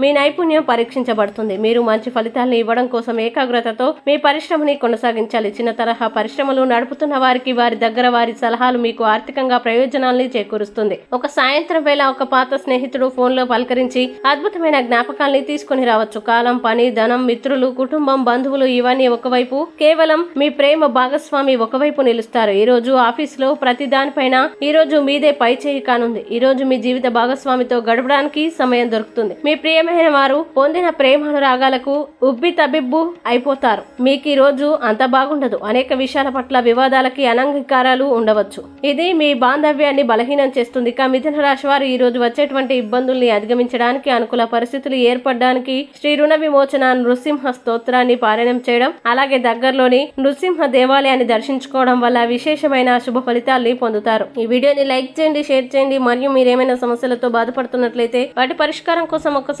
మీ నైపుణ్యం పరీక్షించబడుతుంది. మీరు మంచి ఫలితాలను ఇవ్వడం కోసం ఏకాగ్రతతో మీ పరిశ్రమని కొనసాగించాలి. చిన్న తరహా పరిశ్రమలు నడుపుతున్న వారికి వారి దగ్గర వారి సలహాలు మీకు ఆర్థికంగా ప్రయోజనాల్ని చేకూరుస్తుంది. ఒక సాయంత్రం వేళ ఒక పాత స్నేహితుడు ఫోన్లో పలకరించి అద్భుతమైన జ్ఞాపకాల్ని తీసుకుని రావచ్చు. కాలం పని ధనం మిత్రులు కుటుంబం బంధువులు ఇవన్నీ ఒకవైపు కేవలం మీ ప్రేమ భాగస్వామి ఒకవైపు నిలుస్తారు. ఈ రోజు ఆఫీసులో ప్రతి దానిపైన ఈ రోజు మీదే పై చేయి కానుంది. ఈ రోజు మీ జీవిత భాగస్వామితో గడపడానికి సమయం దొరుకుతుంది. మీ ప్రియమైన వారు పొందిన ప్రేమానురాగాలకు ఉబ్బి తబిబ్బు అయిపోతారు. మీకు ఈ రోజు అంత బాగుండదు. అనేక విషయాల పట్ల వివాదాలకి అనంగీకారాలు ఉండవచ్చు. ఇది మీ బాంధవ్యాన్ని బలహీనం చేస్తుంది. ఇక మిథున రాశి వారు ఈ రోజు వచ్చేటువంటి ఇబ్బందుల్ని అధిగమించడానికి అనుకూల పరిస్థితులు ఏర్పడడానికి శ్రీ రుణ విమోచన నృసింహ స్తోత్రాన్ని పారాయణం చేయడం అలాగే దగ్గరలోని నృసింహ దేవాలయాన్ని దర్శించుకోవడం వల్ల విశేషమైన శుభ ఫలితాల్ని పొందుతారు. ఈ వీడియోని లైక్ చేయండి షేర్ చేయండి. మరియు మీరేమైనా సమస్యలతో బాధపడుతున్నట్లయితే వాటి పరిష్కారం కోసం